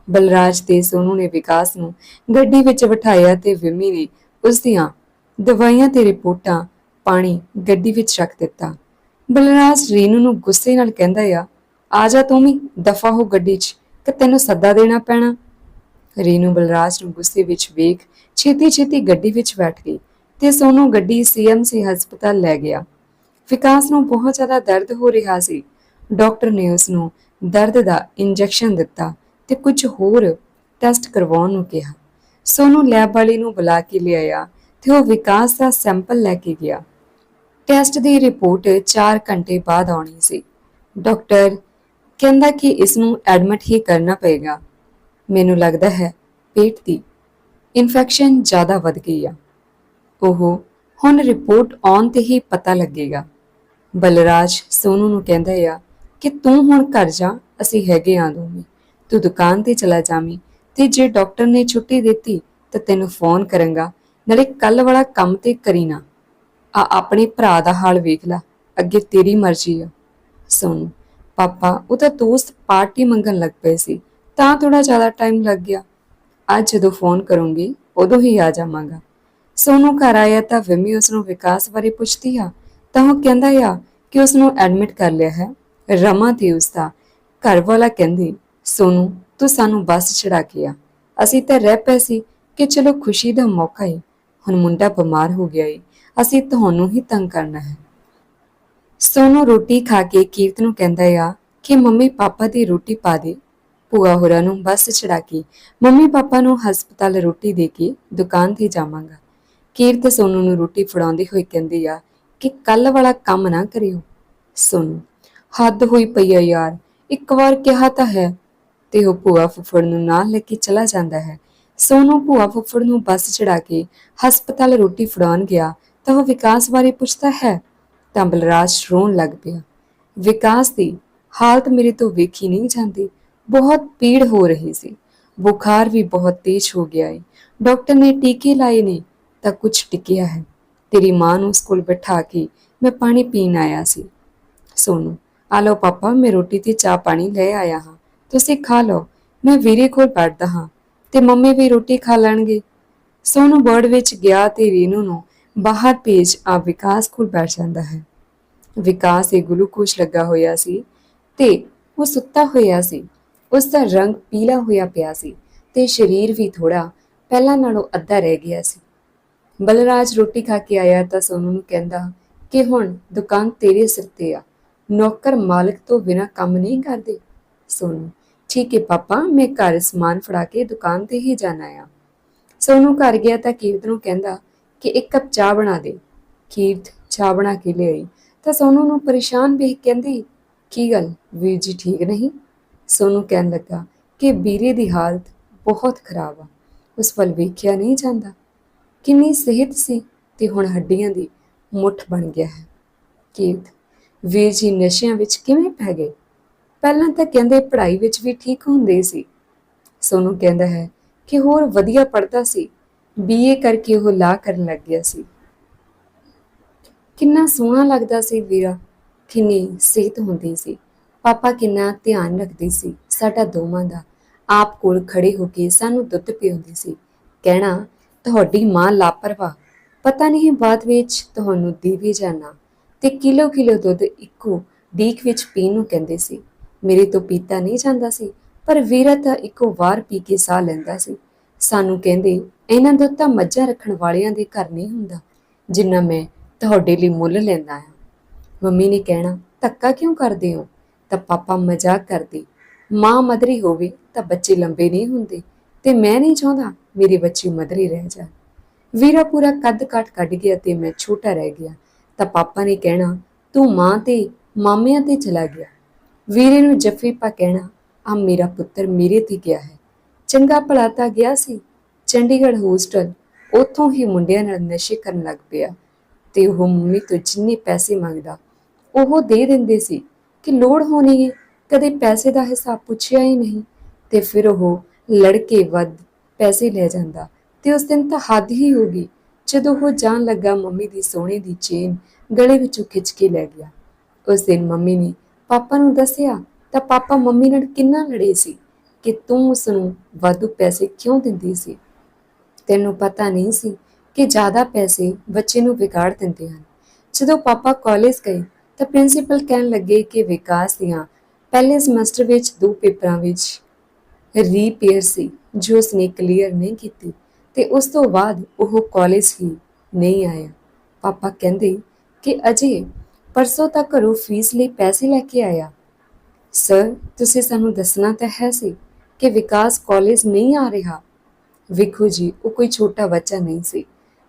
ਬਲਰਾਜ ਤੇ ਸੋਨੂ ਨੇ ਵਿਕਾਸ ਨੂੰ ਗੱਡੀ ਵਿੱਚ ਬਿਠਾਇਆ ਤੇ ਵਿਮੀ ਨੇ ਉਸ ਦੀਆਂ ਦਵਾਈਆਂ ਤੇ ਰਿਪੋਰਟਾਂ ਪਾਣੀ ਗੱਡੀ ਵਿੱਚ ਰੱਖ ਦਿੱਤਾ। ਬਲਰਾਜ ਰੀਨੂ ਨੂੰ ਗੁੱਸੇ ਨਾਲ ਕਹਿੰਦਾ ਆ ਆ ਜਾ ਤੂੰ ਵੀ, ਦਫਾ ਹੋ ਗੱਡੀ 'ਚ, ਕਿ ਤੈਨੂੰ ਸੱਦਾ ਦੇਣਾ ਪੈਣਾ? ਰੀਨੂ ਬਲਰਾਜ ਨੂੰ ਗੁੱਸੇ ਵਿੱਚ ਵੇਖ ਛੇਤੀ ਛੇਤੀ ਗੱਡੀ ਵਿੱਚ ਬੈਠ ਗਈ। ਤੇ ਸੋਨੂੰ ਗੱਡੀ ਸੀਐਮਸੀ ਹਸਪਤਾਲ ਲੈ ਗਿਆ। ਵਿਕਾਸ ਨੂੰ ਬਹੁਤ ਜ਼ਿਆਦਾ ਦਰਦ ਹੋ ਰਿਹਾ ਸੀ। ਡਾਕਟਰ ਨੇ ਉਸ ਨੂੰ ਦਰਦ ਦਾ ਇੰਜੈਕਸ਼ਨ ਦਿੱਤਾ ਤੇ ਕੁਝ ਹੋਰ ਟੈਸਟ ਕਰਵਾਉਣ ਨੂੰ ਕਿਹਾ। ਸੋਨੂੰ ਲੈਬ ਵਾਲੀ ਨੂੰ ਬੁਲਾ ਕੇ ਲਿਆਇਆ ਤੇ ਉਹ ਵਿਕਾਸ ਦਾ ਸੈਂਪਲ ਲੈ ਕੇ ਗਿਆ। ਟੈਸਟ ਦੀ ਰਿਪੋਰਟ 4 ਘੰਟੇ ਬਾਅਦ ਆਉਣੀ ਸੀ। ਡਾਕਟਰ ਕਹਿੰਦਾ ਕਿ ਇਸ ਨੂੰ ਐਡਮਿਟ ਹੀ ਕਰਨਾ ਪਏਗਾ। ਮੈਨੂੰ ਲੱਗਦਾ ਹੈ ਪੇਟ ਦੀ ਇਨਫੈਕਸ਼ਨ ਜ਼ਿਆਦਾ ਵੱਧ ਗਈ ਆ। ਉਹ ਹੁਣ ਰਿਪੋਰਟ ਆਉਣ ਤੇ ਹੀ ਪਤਾ ਲੱਗੇਗਾ। ਬਲਰਾਜ ਸੋਨੂ ਨੂੰ ਕਹਿੰਦਾ ਆ ਕਿ ਤੂੰ ਹੁਣ ਘਰ ਜਾ, ਅਸੀਂ ਹੈਗੇ ਆ ਦੋਵੇਂ। ਤੂੰ ਦੁਕਾਨ ਤੇ ਚਲਾ ਜਾਵੀਂ ਤੇ ਜੇ ਡਾਕਟਰ ਨੇ ਛੁੱਟੀ ਦਿੱਤੀ ਤਾਂ ਤੈਨੂੰ ਫੋਨ ਕਰਾਂਗਾ, ਨਾਲੇ ਕੱਲ ਵਾਲਾ ਕੰਮ ਤੇ ਕਰੀ ਨਾ। ਆ ਆਪਣੇ ਭਰਾ ਦਾ ਹਾਲ ਵੇਖ ਲੈ, ਅੱਗੇ ਤੇਰੀ ਮਰਜ਼ੀ ਆ। ਸੋਨੂ, ਪਾਪਾ, ਉਹ ਤਾਂ ਦੋਸਤ ਪਾਰਟੀ ਮੰਗਣ ਲੱਗ ਪਏ ਸੀ, ਤਾਂ ਥੋੜਾ ਜ਼ਿਆਦਾ ਟਾਈਮ ਲੱਗ ਗਿਆ। ਅੱਜ ਜਦੋਂ ਫੋਨ ਕਰੂੰਗੀ, ਉਦੋਂ ਹੀ ਆ ਜਾਵਾਂਗਾ। ਸੋਨੂੰ ਘਰ ਆਇਆ ਤਾਂ ਵਿਮੀ ਉਸ ਨੂੰ ਵਿਕਾਸ ਬਾਰੇ ਪੁੱਛਦੀ ਆ, ਤਾਂ ਉਹ ਕਹਿੰਦਾ ਆ ਕਿ ਉਸ ਨੂੰ ਐਡਮਿਟ ਕਰ ਲਿਆ ਹੈ। ਰਮਾ ਤੇ ਉਸ ਦਾ ਘਰ ਵਾਲਾ ਕਹਿੰਦੀ, ਸੋਨੂੰ, ਤੂੰ ਸਾਨੂੰ ਬੱਸ ਚੜਾ ਕੇ ਆ। ਅਸੀਂ ਤਾਂ ਰਹਿ ਪਏ ਸੀ ਕਿ ਚਲੋ ਖੁਸ਼ੀ ਦਾ ਮੌਕਾ ਹੈ ਹੁਣ ਮੁੰਡਾ ਬਿਮਾਰ ਹੋ ਗਿਆ ਏ ਅਸੀਂ ਤੁਹਾਨੂੰ ਹੀ ਤੰਗ ਕਰਨਾ ਹੈ। ਸੋਨੂੰ ਰੋਟੀ ਖਾ ਕੇ ਕੀਰਤ ਨੂੰ ਕਹਿੰਦਾ ਆ ਕਿ ਮੰਮੀ ਪਾਪਾ ਦੀ ਰੋਟੀ ਪਾ ਦੇ। ਭੂਆ ਹੋਰਾਂ ਨੂੰ ਬੱਸ ਚੜਾ ਕੇ, ਮੰਮੀ ਪਾਪਾ ਨੂੰ ਹਸਪਤਾਲ ਰੋਟੀ ਦੇ ਕੇ ਦੁਕਾਨ ਤੇ ਜਾਵਾਂਗਾ। ਕੀਰਤ ਸੋਨੂ ਨੂੰ ਰੋਟੀ ਫੜਾਉਂਦੇ ਹੋਏ ਕਹਿੰਦੀ ਆ ਕਿ ਕੱਲ ਵਾਲਾ ਕੰਮ ਨਾ ਕਰਿਓ। ਸੋਨੂ ਹੱਦ ਹੋਈ ਪਈ ਆ ਯਾਰ, ਇੱਕ ਵਾਰ ਕਿਹਾ ਤਾਂ ਹੈ, ਤੇ ਉਹ ਭੂਆ ਫੁੱਫੜ ਨੂੰ ਨਾਲ ਲੈ ਕੇ ਚਲਾ ਜਾਂਦਾ ਹੈ। ਸੋਨੂ ਭੂਆ ਫੁੱਫੜ ਨੂੰ ਬੱਸ ਚੜਾ ਕੇ ਹਸਪਤਾਲ ਰੋਟੀ ਫੜਾਉਣ ਗਿਆ, ਤਾਂ ਉਹ ਵਿਕਾਸ ਬਾਰੇ ਪੁੱਛਦਾ ਹੈ, ਤਾਂ ਬਲਰਾਜ ਰੋਣ ਲੱਗ ਪਿਆ। ਵਿਕਾਸ ਦੀ ਹਾਲਤ ਮੇਰੇ ਤੋਂ ਵੇਖੀ ਨਹੀਂ ਜਾਂਦੀ, ਬਹੁਤ ਪੀੜ ਹੋ ਰਹੀ ਸੀ। ਬੁਖਾਰ ਵੀ ਬਹੁਤ ਤੇਜ਼ ਹੋ ਗਿਆ ਹੈ ਡਾਕਟਰ ਨੇ ਟੀਕੇ ਲਾਏ ਨੇ ਤਾਂ ਕੁਝ ਟਿਕਿਆ ਹੈ। ਤੇਰੀ ਮਾਂ ਨੂੰ ਸਕੂਲ ਬਿਠਾ ਕੇ ਮੈਂ ਪਾਣੀ ਪੀਣ ਆਇਆ ਸੀ। ਸੋਨੂ, ਆ ਲਓ ਪਾਪਾ, ਮੈਂ ਰੋਟੀ ਤੇ ਚਾਹ ਪਾਣੀ ਲੈ ਆਇਆ ਹਾਂ। ਤੁਸੀਂ ਖਾ ਲਓ, ਮੈਂ ਵੀਰੇ ਕੋਲ ਬੈਠਦਾ ਹਾਂ ਤੇ ਮੰਮੀ ਵੀ ਰੋਟੀ ਖਾ ਲੈਣਗੇ। ਸੋਨੂੰ ਬਰਡ ਵਿੱਚ ਗਿਆ ਤੇ ਰੀਨੂ ਨੂੰ ਬਾਹਰ ਭੇਜ ਆ ਵਿਕਾਸ ਕੋਲ ਬੈਠ ਜਾਂਦਾ ਹੈ। ਵਿਕਾਸ ਇਹ ਗਲੂਕੋਸ਼ ਲੱਗਾ ਹੋਇਆ ਸੀ ਤੇ ਉਹ ਸੁੱਤਾ ਹੋਇਆ ਸੀ। ਉਸ ਦਾ ਰੰਗ ਪੀਲਾ ਹੋਇਆ ਪਿਆ ਸੀ ਤੇ ਸਰੀਰ ਵੀ ਥੋੜਾ ਪਹਿਲਾਂ ਨਾਲੋਂ ਅੱਧਾ ਰਹਿ ਗਿਆ ਸੀ। ਬਲਰਾਜ ਰੋਟੀ ਖਾ ਕੇ ਆਇਆ ਤਾਂ ਸੋਨੂੰ ਨੂੰ ਕਹਿੰਦਾ, ਕਿ ਹੁਣ ਦੁਕਾਨ ਤੇਰੇ ਸਿਰ ਤੇ ਆ। ਨੌਕਰ ਮਾਲਕ ਤੋਂ ਬਿਨਾ ਕੰਮ ਨਹੀਂ ਕਰਦੇ। ਸੋਨੂੰ, ਠੀਕ ਹੈ ਪਾਪਾ, ਮੈਂ ਘਰ ਸਮਾਨ ਫੜਾ ਕੇ ਦੁਕਾਨ ਤੇ ਹੀ ਜਾਣਾ ਆ। ਸੋਨੂੰ ਘਰ ਗਿਆ ਤਾਂ ਕੀਰਤ ਨੂੰ ਕਹਿੰਦਾ ਕਿ ਇੱਕ ਕੱਪ ਚਾਹ ਬਣਾ ਦੇ। ਕੀਰਤ ਚਾਹ ਬਣਾ ਕੇ ਲਿਆਈ ਤਾਂ ਸੋਨੂੰ ਨੂੰ ਪਰੇਸ਼ਾਨ ਵੇਖ ਕਹਿੰਦੀ, ਕੀ ਗੱਲ, ਵੀਰ ਜੀ ਠੀਕ ਨਹੀਂ? ਸੋਨੂੰ ਕਹਿਣ ਲੱਗਾ ਕਿ ਵੀਰੇ ਦੀ ਹਾਲਤ ਬਹੁਤ ਖਰਾਬ ਆ। ਉਸ ਵੱਲ ਵੇਖਿਆ ਨਹੀਂ ਜਾਂਦਾ। ਕਿੰਨੀ ਸਿਹਤ ਸੀ ਤੇ ਹੁਣ ਹੱਡੀਆਂ ਦੀ ਮੁੱਠ ਬਣ ਗਿਆ ਹੈ। ਕੀਰਤ, ਵੀਰ ਜੀ ਨਸ਼ਿਆਂ ਵਿੱਚ ਕਿਵੇਂ ਪੈ ਗਏ? ਪਹਿਲਾਂ ਤਾਂ ਕਹਿੰਦੇ ਪੜ੍ਹਾਈ ਵਿੱਚ ਵੀ ਠੀਕ ਹੁੰਦੇ ਸੀ। ਸੋਨੂੰ ਕਹਿੰਦਾ ਹੈ ਕਿ ਹੋਰ ਵਧੀਆ ਪੜ੍ਹਦਾ ਸੀ। ਬੀਏ ਕਰਕੇ ਉਹ ਲਾ ਕਰਨ ਲੱਗ ਗਿਆ ਸੀ। ਕਿੰਨਾ ਸੋਹਣਾ ਲੱਗਦਾ ਸੀ ਵੀਰਾ। ਕਿੰਨੀ ਸਿਹਤ ਹੁੰਦੀ ਸੀ। ਪਾਪਾ ਕਿੰਨਾ ਧਿਆਨ ਰੱਖਦੇ ਸੀ। ਸਾਡਾ ਦੋਵਾਂ ਦਾ ਆਪ ਕੋਲ ਖੜੇ ਹੋ ਕੇ ਸਾਨੂੰ ਦੁੱਧ ਪਿਆਉਂਦੀ ਸੀ। ਕਹਿਣਾ ਤੁਹਾਡੀ ਮਾਂ ਲਾਪਰਵਾਹ। ਪਤਾ ਨਹੀਂ ਬਾਅਦ ਵਿੱਚ ਤੁਹਾਨੂੰ ਦੇਵੇ ਜਾਣਾ ਤੇ ਕਿਲੋ ਕਿਲੋ ਦੁੱਧ ਇੱਕੋ ਡੀਕ ਵਿੱਚ ਪੀਣ ਨੂੰ ਕਹਿੰਦੇ ਸੀ। ਮੇਰੇ ਤੋਂ ਪੀਤਾ ਨਹੀਂ ਜਾਂਦਾ ਸੀ, ਪਰ ਵੀਰਾ ਤਾਂ ਇੱਕੋ ਵਾਰ ਪੀ ਕੇ ਸਾਹ ਲੈਂਦਾ ਸੀ। ਸਾਨੂੰ ਕਹਿੰਦੇ, ਇਹਨਾਂ ਦੁੱਧ ਤਾਂ ਮੱਝਾਂ ਰੱਖਣ ਵਾਲਿਆਂ ਦੇ ਘਰ ਨਹੀਂ ਹੁੰਦਾ, ਜਿੰਨਾ ਮੈਂ ਤੁਹਾਡੇ ਲਈ ਮੁੱਲ ਲੈਂਦਾ ਹਾਂ। ਮੰਮੀ ਨੇ ਕਹਿਣਾ, ਧੱਕਾ ਕਿਉਂ ਕਰਦੇ ਹੋ? ਤਾਂ ਪਾਪਾ ਮਜ਼ਾਕ ਕਰਦੇ। ਮਾਂ ਮਦਰੀ ਹੋਵੇ ਤਾਂ ਬੱਚੇ ਲੰਬੇ ਨਹੀਂ ਹੁੰਦੇ, ਤੇ ਮੈਂ ਨਹੀਂ ਚਾਹੁੰਦਾ ਮੇਰੇ ਬੱਚੇ ਮਦਰੀ ਰਹਿ ਜਾਣ ਵੀਰਾ ਪੂਰਾ ਕੱਦ ਕੱਟ ਕੱਢ ਗਿਆ ਤੇ ਮੈਂ ਛੋਟਾ ਰਹਿ ਗਿਆ। ਤਾਂ ਪਾਪਾ ਨੇ ਕਹਿਣਾ, ਤੂੰ ਮਾਂ ਤੇ, ਮਾਮਿਆਂ ਤੇ ਚਲਾ ਗਿਆ। ਵੀਰੇ ਨੂੰ ਜੱਫੀ ਪਾ ਕਹਿਣਾ, ਆ ਮੇਰਾ ਪੁੱਤਰ ਮੇਰੇ ਤੇ ਗਿਆ ਹੈ। ਚੰਗਾ ਭਲਾ ਤਾਂ ਗਿਆ ਸੀ। ਚੰਡੀਗੜ੍ਹ ਹੋਸਟਲ, ਉੱਥੋਂ ਹੀ ਮੁੰਡਿਆਂ ਨਾਲ ਨਸ਼ੇ ਕਰਨ ਲੱਗ ਪਿਆ। ਤੇ ਉਹ ਮੰਮੀ ਤੋਂ ਜਿੰਨੇ ਪੈਸੇ ਮੰਗਦਾ, ਉਹ ਦੇ ਦਿੰਦੇ ਸੀ ਕਿ ਲੋੜ ਹੋਣੀ ਹੈ ਕਦੇ ਪੈਸੇ ਦਾ ਹਿਸਾਬ ਪੁੱਛਿਆ ਹੀ ਨਹੀਂ। ਤੇ ਫਿਰ ਉਹ ਲੜਕੇ ਵੱਧ ਪੈਸੇ ਲੈ ਜਾਂਦਾ ਤੇ ਉਸ ਦਿਨ ਤਾਂ ਹੱਦ ਹੀ ਹੋ ਗਈ। ਜਦੋਂ ਉਹ ਜਾਣ ਲੱਗਾ ਮੰਮੀ ਦੀ ਸੋਨੇ ਦੀ ਚੇਨ ਗਲੇ ਵਿੱਚੋਂ ਖਿੱਚ ਕੇ ਲੈ ਗਿਆ। ਉਸ ਦਿਨ ਮੰਮੀ ਨੇ ਪਾਪਾ ਨੂੰ ਦੱਸਿਆ, ਤਾਂ ਪਾਪਾ ਮੰਮੀ ਨਾਲ ਕਿੰਨਾ ਲੜੇ ਸੀ ਕਿ ਤੂੰ ਉਸ ਨੂੰ ਵਾਧੂ ਪੈਸੇ ਕਿਉਂ ਦਿੰਦੀ ਸੀ? ਤੈਨੂੰ ਪਤਾ ਨਹੀਂ ਸੀ ਕਿ ਜ਼ਿਆਦਾ ਪੈਸੇ ਬੱਚੇ ਨੂੰ ਵਿਗਾੜ ਦਿੰਦੇ ਹਨ। ਜਦੋਂ ਪਾਪਾ ਕਾਲਜ ਗਏ, ਤਾਂ ਪ੍ਰਿੰਸੀਪਲ ਕਹਿਣ ਲੱਗੇ ਕਿ ਵਿਕਾਸ ਦੀਆਂ ਪਹਿਲੇ ਸਮੈਸਟਰ ਵਿੱਚ ਦੋ ਪੇਪਰਾਂ ਵਿੱਚ ਰੀਪੇਅਰ ਸੀ। ਜੋ ਉਸਨੇ ਕਲੀਅਰ ਨਹੀਂ ਕੀਤੀ ਤੇ ਉਸ ਤੋਂ ਬਾਅਦ ਉਹ ਕਾਲਜ ਹੀ ਨਹੀਂ ਆਇਆ। ਪਾਪਾ ਕਹਿੰਦੇ ਕਿ ਅਜੇ ਪਰਸੋਂ ਤੱਕ ਘਰੋਂ ਫੀਸ ਲਈ ਪੈਸੇ ਲੈ ਕੇ ਆਇਆ। ਸਰ ਤੁਸੀਂ ਸਾਨੂੰ ਦੱਸਣਾ ਤਾਂ ਹੈ ਸੀ ਕਿ ਵਿਕਾਸ ਕਾਲਜ ਨਹੀਂ ਆ ਰਿਹਾ। ਵੇਖੋ ਜੀ, ਉਹ ਕੋਈ ਛੋਟਾ ਬੱਚਾ ਨਹੀਂ ਸੀ।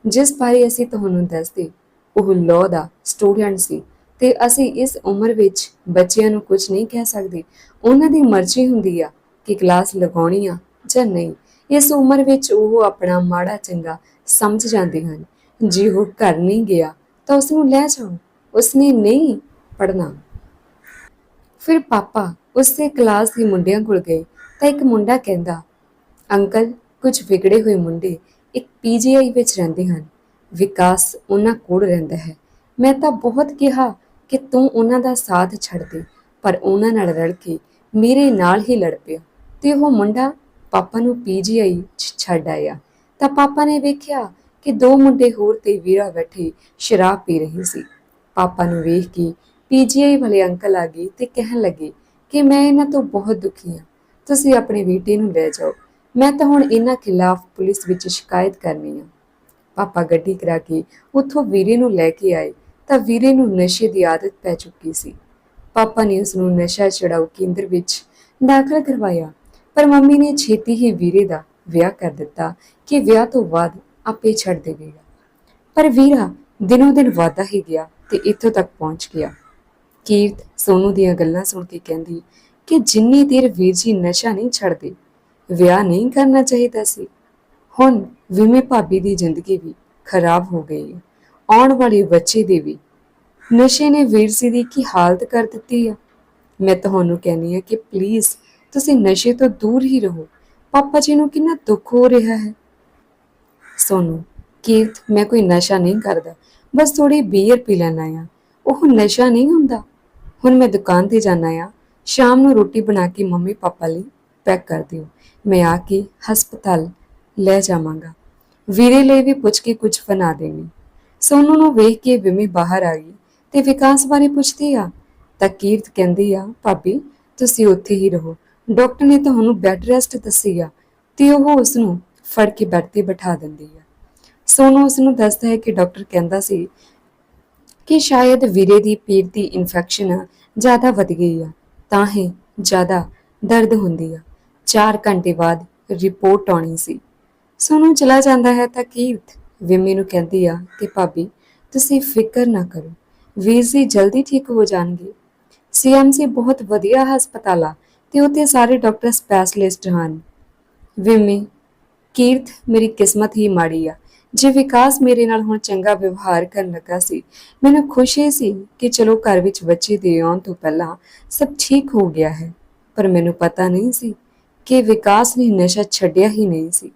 ਜਿਸ ਬਾਰੇ ਅਸੀਂ ਤੁਹਾਨੂੰ ਦੱਸਦੇ, ਉਹ ਲਾਅ ਦਾ ਸਟੂਡੈਂਟ ਸੀ ਤੇ ਅਸੀਂ ਇਸ ਉਮਰ ਵਿੱਚ ਬੱਚਿਆਂ ਨੂੰ ਕੁਝ ਨਹੀਂ ਕਹਿ ਸਕਦੇ। ਉਹਨਾਂ ਦੀ ਮਰਜ਼ੀ ਹੁੰਦੀ ਆ ਕਿ ਕਲਾਸ ਲਗਾਉਣੀ ਆ ਜਾਂ ਨਹੀਂ? ਇਸ ਉਮਰ ਵਿੱਚ ਉਹ ਆਪਣਾ ਮਾੜਾ ਚੰਗਾ ਸਮਝ ਜਾਂਦੇ ਹਨ। ਜੇ ਉਹ ਘਰ ਨਹੀਂ ਗਿਆ ਤਾਂ ਉਸ ਨੂੰ ਲੈ ਜਾਓ। ਉਸਨੇ ਨਹੀਂ ਪੜਨਾ ਫਿਰ ਪਾਪਾ ਉਸਦੇ ਕਲਾਸ ਦੇ ਮੁੰਡਿਆਂ ਕੋਲ ਗਏ ਤਾਂ ਇੱਕ ਮੁੰਡਾ ਕਹਿੰਦਾ, ਅੰਕਲ, ਕੁਝ ਵਿਗੜੇ ਹੋਏ ਮੁੰਡੇ ਇੱਕ ਪੀਜੀਆਈ ਵਿੱਚ ਰਹਿੰਦੇ ਹਨ। ਵਿਕਾਸ ਉਹਨਾਂ ਕੋਲ ਰਹਿੰਦਾ ਹੈ। ਮੈਂ ਤਾਂ ਬਹੁਤ ਕਿਹਾ ਕਿ ਤੂੰ ਉਹਨਾਂ ਦਾ ਸਾਥ ਛੱਡ ਦੇ, ਪਰ ਉਹਨਾਂ ਨਾਲ ਰਲ ਕੇ ਮੇਰੇ ਨਾਲ ਹੀ ਲੜ ਪਿਆ। ਤੇ ਉਹ ਮੁੰਡਾ ਪਾਪਾ ਨੂੰ ਪੀਜੀਆਈ ਚ ਛੱਡ ਆਇਆ। ਤਾਂ ਪਾਪਾ ਨੇ ਵੇਖਿਆ ਕਿ ਦੋ ਮੁੰਡੇ ਹੋਰ ਤੇ ਵੀਰਾ ਬੈਠੇ ਸ਼ਰਾਬ ਪੀ ਰਹੇ ਸੀ। ਪਾਪਾ ਨੂੰ ਵੇਖ ਕੇ ਪੀਜੀਆਈ ਵਾਲੇ ਅੰਕਲ ਆ ਗਏ ਤੇ ਕਹਿਣ ਲੱਗੇ ਕਿ ਮੈਂ ਇਹਨਾਂ ਤੋਂ ਬਹੁਤ ਦੁਖੀ ਹਾਂ, ਤੁਸੀਂ ਆਪਣੇ ਬੇਟੇ ਨੂੰ ਲੈ ਜਾਓ। ਮੈਂ ਤਾਂ ਹੁਣ ਇਹਨਾਂ ਖਿਲਾਫ ਪੁਲਿਸ ਵਿੱਚ ਸ਼ਿਕਾਇਤ ਕਰਨੀ ਆ। ਪਾਪਾ ਗੱਡੀ ਕਰਾ ਕੇ ਉੱਥੋਂ ਵੀਰੇ ਨੂੰ ਲੈ ਕੇ ਆਏ ਤਾਂ ਵੀਰੇ ਨੂੰ ਨਸ਼ੇ ਦੀ ਆਦਤ ਪੈ ਚੁੱਕੀ ਸੀ। ਪਾਪਾ ਨੇ ਉਸ ਨੂੰ ਨਸ਼ਾ ਛਡਾਊ ਕੇਂਦਰ ਵਿੱਚ ਦਾਖਲ ਕਰਵਾਇਆ ਪਰ ਮੰਮੀ ਨੇ ਛੇਤੀ ਹੀ ਵੀਰੇ ਦਾ ਵਿਆਹ ਕਰ ਦਿੱਤਾ ਕਿ ਵਿਆਹ ਤੋਂ ਬਾਅਦ ਆਪੇ ਛੱਡ ਦੇਵੇਗਾ ਪਰ ਵੀਰਾ ਦਿਨੋਂ ਦਿਨ ਵਾਧਾ ਹੀ ਗਿਆ ਤੇ ਇੱਥੋਂ ਤੱਕ ਪਹੁੰਚ ਗਿਆ। ਕੀਰਤ ਸੋਨੂ ਦੀਆਂ ਗੱਲਾਂ ਸੁਣ ਕੇ ਕਹਿੰਦੀ ਕਿ ਜਿੰਨੀ ਦੇਰ ਵੀਰ ਜੀ ਨਸ਼ਾ ਨਹੀਂ ਛੱਡਦੇ, ਵਿਆਹ ਨਹੀਂ ਕਰਨਾ ਚਾਹੀਦਾ ਸੀ। ਹੁਣ ਵਿਮੇ ਭਾਬੀ ਦੀ ਜ਼ਿੰਦਗੀ ਵੀ ਖਰਾਬ ਹੋ ਗਈ ਹੈ। ਆਉਣ ਵਾਲੇ ਬੱਚੇ ਦੀ ਵੀ ਨਸ਼ੇ ਨੇ ਵੀਰ ਜੀ ਦੀ ਕੀ ਹਾਲਤ ਕਰ ਦਿੱਤੀ ਆ। ਮੈਂ ਤੁਹਾਨੂੰ ਕਹਿੰਦੀ ਆ ਕਿ ਪਲੀਜ਼ ਤੁਸੀਂ ਨਸ਼ੇ ਤੋਂ ਦੂਰ ਹੀ ਰਹੋ। ਪਾਪਾ ਜੀ ਨੂੰ ਕਿੰਨਾ ਦੁੱਖ ਹੋ ਰਿਹਾ ਹੈ। ਸੋਨੂ, ਕੀਰਤ, ਮੈਂ ਕੋਈ ਨਸ਼ਾ ਨਹੀਂ ਕਰਦਾ। ਬਸ ਥੋੜੀ ਬੀਅਰ ਪੀ ਲੈਣਾ ਆ ਉਹ ਨਸ਼ਾ ਨਹੀਂ ਹੁੰਦਾ। ਹੁਣ ਮੈਂ ਦੁਕਾਨ ਤੇ ਜਾਣਾ ਆ ਸ਼ਾਮ ਨੂੰ ਰੋਟੀ ਬਣਾ ਕੇ ਮੰਮੀ ਪਾਪਾ ਲਈ ਪੈਕ ਕਰ ਦਿਓ। ਮੈਂ ਆ ਕੇ ਹਸਪਤਾਲ ਲੈ ਜਾਵਾਂਗਾ। ਵੀਰੇ ਲਈ ਵੀ ਪੁੱਛ ਕੇ ਕੁਝ ਬਣਾ ਦੇਣੀ। ਸੋਨੂ ਨੂੰ ਵੇਖ ਕੇ ਵਿਮੀ ਬਾਹਰ ਆ ਗਈ ਤੇ ਵਿਕਾਸ ਬਾਰੇ ਪੁੱਛਦੀ ਆ, ਤਾਂ ਕੀਰਤ ਕਹਿੰਦੀ ਆ, ਭਾਬੀ, ਤੁਸੀਂ ਉੱਥੇ ਹੀ ਰਹੋ। ਡਾਕਟਰ ਨੇ ਤੁਹਾਨੂੰ ਬੈੱਡ ਰੈਸਟ ਦੱਸੀ ਆ ਤੇ ਉਹ ਉਸ ਨੂੰ ਫੜ ਕੇ ਬੈੱਡ ਤੇ ਬਿਠਾ ਦਿੰਦੀ ਆ। ਸੋਨੂ ਉਸ ਨੂੰ ਦੱਸਦਾ ਹੈ ਕਿ ਡਾਕਟਰ ਕਹਿੰਦਾ ਸੀ ਕਿ ਸ਼ਾਇਦ ਵੀਰੇ ਦੀ ਪੇਟ ਦੀ ਇਨਫੈਕਸ਼ਨ ਜ਼ਿਆਦਾ ਵਧ ਗਈ ਆ, ਤਾਂ ਹੀ ਜ਼ਿਆਦਾ ਦਰਦ ਹੁੰਦੀ ਆ। 4 ਘੰਟੇ ਬਾਅਦ ਰਿਪੋਰਟ ਆਉਣੀ ਸੀ। ਸੋਨੂੰ ਚਲਾ ਜਾਂਦਾ ਹੈ ਤਾਂ ਕੀਰਤ ਵਿਮੀ ਨੂੰ ਕਹਿੰਦੀ ਆ ਕਿ ਭਾਬੀ, ਤੁਸੀਂ ਫਿਕਰ ਨਾ ਕਰੋ, ਵੀਰ ਜੀ ਜਲਦੀ ਠੀਕ ਹੋ ਜਾਣਗੇ। ਸੀਐਮਸੀ ਬਹੁਤ ਵਧੀਆ ਹਸਪਤਾਲ ਆ ਤੇ ਉੱਥੇ ਸਾਰੇ ਡਾਕਟਰ ਸਪੈਸ਼ਲਿਸਟ ਹਨ। ਵਿਮੀ, ਕੀਰਤ ਮੇਰੀ ਕਿਸਮਤ ਹੀ ਮਾੜੀ ਆ। ਜੇ ਵਿਕਾਸ ਮੇਰੇ ਨਾਲ ਹੁਣ ਚੰਗਾ ਵਿਵਹਾਰ ਕਰਨ ਲੱਗਾ ਸੀ, ਮੈਨੂੰ ਖੁਸ਼ੀ ਸੀ ਕਿ ਚਲੋ ਘਰ ਵਿੱਚ ਬੱਚੇ ਦੇ ਆਉਣ ਤੋਂ ਪਹਿਲਾਂ ਸਭ ਠੀਕ ਹੋ ਗਿਆ ਹੈ। ਪਰ ਮੈਨੂੰ ਪਤਾ ਨਹੀਂ ਸੀ ਕਿ ਵਿਕਾਸ ਨੇ ਨਸ਼ਾ ਛੱਡਿਆ ਹੀ ਨਹੀਂ ਸੀ।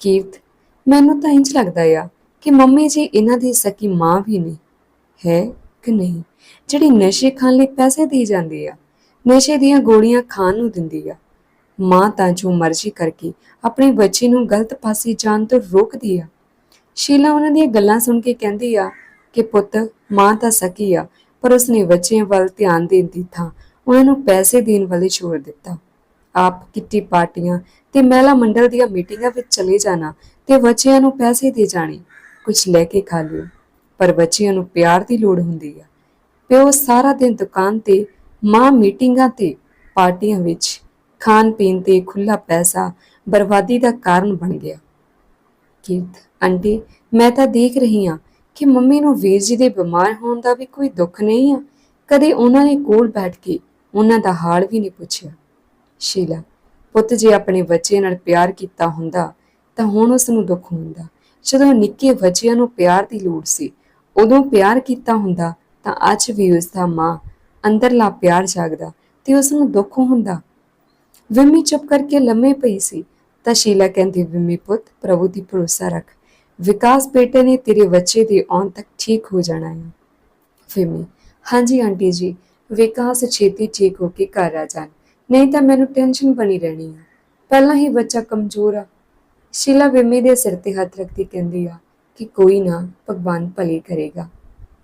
ਕੀਰਤ, ਮੈਨੂੰ ਤਾਂ ਇੰਜ ਲੱਗਦਾ ਆ ਕਿ ਮੰਮੀ ਜੀ ਇਹਨਾਂ ਦੀ ਸਕੀ ਮਾਂ ਵੀ ਨਹੀਂ, ਹੈ ਕਿ ਨਹੀਂ? ਜਿਹੜੀ ਨਸ਼ੇ ਖਾਣ ਲਈ ਪੈਸੇ ਦੇ ਜਾਂਦੀ ਆ ਨਸ਼ੇ ਦੀਆਂ ਗੋਲੀਆਂ ਖਾਣ ਨੂੰ ਦਿੰਦੀ ਆ। ਮਾਂ ਤਾਂ ਜੋ ਮਰਜ਼ੀ ਕਰਕੇ ਆਪਣੇ ਬੱਚੇ ਨੂੰ ਗਲਤ ਪਾਸੇ ਜਾਣ ਤੋਂ ਰੋਕਦੀ ਆ। ਸ਼ੀਲਾ ਉਹਨਾਂ ਦੀਆਂ ਗੱਲਾਂ ਸੁਣ ਕੇ ਕਹਿੰਦੀ ਆ ਕਿ ਪੁੱਤ, ਮਾਂ ਤਾਂ ਸਕੀ ਆ, ਪਰ ਉਸਨੇ ਬੱਚਿਆਂ ਵੱਲ ਧਿਆਨ ਦੇਣ ਦੀ ਥਾਂ ਉਹਨਾਂ ਨੂੰ ਪੈਸੇ ਦੇਣ ਵਾਲੇ ਛੋੜ ਦਿੱਤਾ। ਆਪ ਕਿੱਟੀ ਪਾਰਟੀਆਂ ਤੇ ਮਹਿਲਾ ਮੰਡਲ ਦੀਆਂ ਮੀਟਿੰਗਾਂ ਵਿੱਚ ਚਲੇ ਜਾਣਾ ਤੇ ਬੱਚਿਆਂ ਨੂੰ ਪੈਸੇ ਦੇ ਜਾਣੇ ਕੁਝ ਲੈ ਕੇ ਖਾ ਲਿਓ। ਪਰ ਬੱਚਿਆਂ ਨੂੰ ਪਿਆਰ ਦੀ ਲੋੜ ਹੁੰਦੀ ਆ। ਪਿਓ ਸਾਰਾ ਦਿਨ ਦੁਕਾਨ ਤੇ ਮਾਂ ਮੀਟਿੰਗਾਂ ਤੇ ਪਾਰਟੀਆਂ ਵਿੱਚ ਖਾਣ ਪੀਣ ਤੇ ਖੁੱਲਾ ਪੈਸਾ ਬਰਬਾਦੀ ਦਾ ਕਾਰਨ ਬਣ ਗਿਆ। ਕੀਰਤ, ਆਂਟੀ, ਮੈਂ ਤਾਂ ਦੇਖ ਰਹੀ ਹਾਂ ਕਿ ਮੰਮੀ ਨੂੰ ਵੀਰ ਜੀ ਦੇ ਬਿਮਾਰ ਹੋਣ ਦਾ ਵੀ ਕੋਈ ਦੁੱਖ ਨਹੀਂ ਆ। ਕਦੇ ਉਹਨਾਂ ਨੇ ਕੋਲ ਬੈਠ ਕੇ ਉਹਨਾਂ ਦਾ ਹਾਲ ਵੀ ਨਹੀਂ ਪੁੱਛਿਆ। ਸ਼ੀਲਾ, ਪੁੱਤ ਜੇ ਆਪਣੇ ਬੱਚੇ ਨਾਲ ਪਿਆਰ ਕੀਤਾ ਹੁੰਦਾ ਤਾਂ ਹੁਣ ਉਸ ਨੂੰ ਦੁੱਖ ਹੁੰਦਾ। ਜਦੋਂ ਨਿੱਕੇ ਬੱਚਿਆਂ ਨੂੰ ਪਿਆਰ ਦੀ ਲੋੜ ਸੀ, ਉਦੋਂ ਪਿਆਰ ਕੀਤਾ ਹੁੰਦਾ ਤਾਂ ਅੱਜ ਵੀ ਉਸ ਦਾ ਮਾਂ ਅੰਦਰਲਾ ਪਿਆਰ ਜਾਗਦਾ ਤੇ ਉਸ ਨੂੰ ਦੁੱਖ ਹੁੰਦਾ। ਵਿਮੀ ਚੁੱਪ ਕਰਕੇ ਲੰਮੇ ਪਈ ਸੀ। ਤਾਂ ਸ਼ੀਲਾ ਕਹਿੰਦੀ, ਵਿਮੀ ਪੁੱਤ, ਪ੍ਰਭੂ ਦੀ ਭਰੋਸਾ ਰੱਖ। ਵਿਕਾਸ ਬੇਟੇ ਨੇ ਤੇਰੇ ਬੱਚੇ ਦੇ ਆਉਣ ਤੱਕ ਠੀਕ ਹੋ ਜਾਣਾ ਹੈ। ਵਿਮੀ, ਹਾਂਜੀ ਆਂਟੀ ਜੀ, ਵਿਕਾਸ ਛੇਤੀ ਠੀਕ ਹੋ ਕੇ ਘਰ ਆ ਜਾਣ। ਨਹੀਂ ਤਾਂ ਮੈਨੂੰ ਟੈਨਸ਼ਨ ਬਣੀ ਰਹਿਣੀ ਆ। ਪਹਿਲਾਂ ਹੀ ਬੱਚਾ ਕਮਜ਼ੋਰ ਆ। ਸ਼ੀਲਾ ਵਿਮੀ ਦੇ ਸਿਰ ਤੇ ਹੱਥ ਰੱਖਦੀ ਕਹਿੰਦੀ ਆ ਕਿ ਕੋਈ ਨਾ, ਭਗਵਾਨ ਭਲੇ ਕਰੇਗਾ।